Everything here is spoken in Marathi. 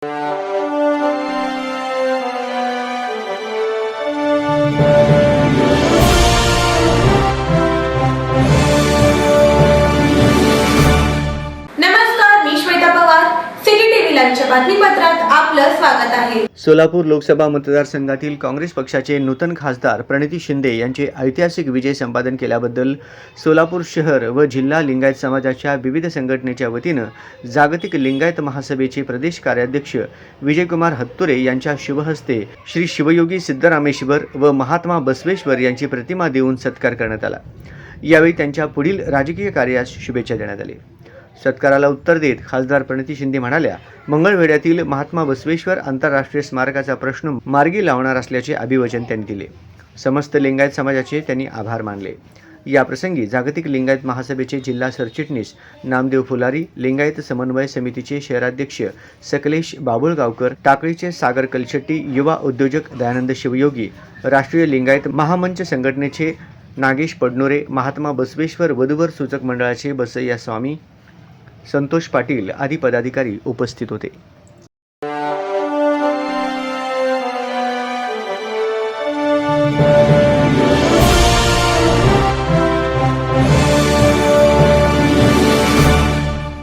Música बातमीपत्रात आपलं स्वागत आहे. सोलापूर लोकसभा मतदारसंघातील काँग्रेस पक्षाचे नूतन खासदार प्रणिती शिंदे यांचे ऐतिहासिक विजय संपादन केल्याबद्दल सोलापूर शहर व जिल्हा लिंगायत समाजाच्या विविध संघटनेच्या वतीनं जागतिक लिंगायत महासभेचे प्रदेश कार्याध्यक्ष विजयकुमार हत्तुरे यांच्या शुभहस्ते श्री शिवयोगी सिद्धरामेश्वर व महात्मा बसवेश्वर यांची प्रतिमा देऊन सत्कार करण्यात आला. यावेळी त्यांच्या पुढील राजकीय कार्यास शुभेच्छा देण्यात आली. सत्काराला उत्तर देत खासदार प्रणिती शिंदे म्हणाल्या मंगळवेढ्यातील महात्मा बसवेश्वर आंतरराष्ट्रीय स्मारकाचा प्रश्न मार्गी लावणार असल्याचे अभिवचन त्यांनी दिले. समस्त लिंगायत समाजाचे त्यांनी आभार मानले. याप्रसंगी जागतिक लिंगायत महासभेचे जिल्हा सरचिटणीस नामदेव फुलारी लिंगायत समन्वय समितीचे शहराध्यक्ष सकलेश बाबुळगावकर टाकळीचे सागर कलशेट्टी युवा उद्योजक दयानंद शिवयोगी राष्ट्रीय लिंगायत महामंच संघटनेचे नागेश पडनोरे महात्मा बसवेश्वर वधूवर सूचक मंडळाचे बसय्या स्वामी संतोष पाटील आदी पदाधिकारी उपस्थित होते.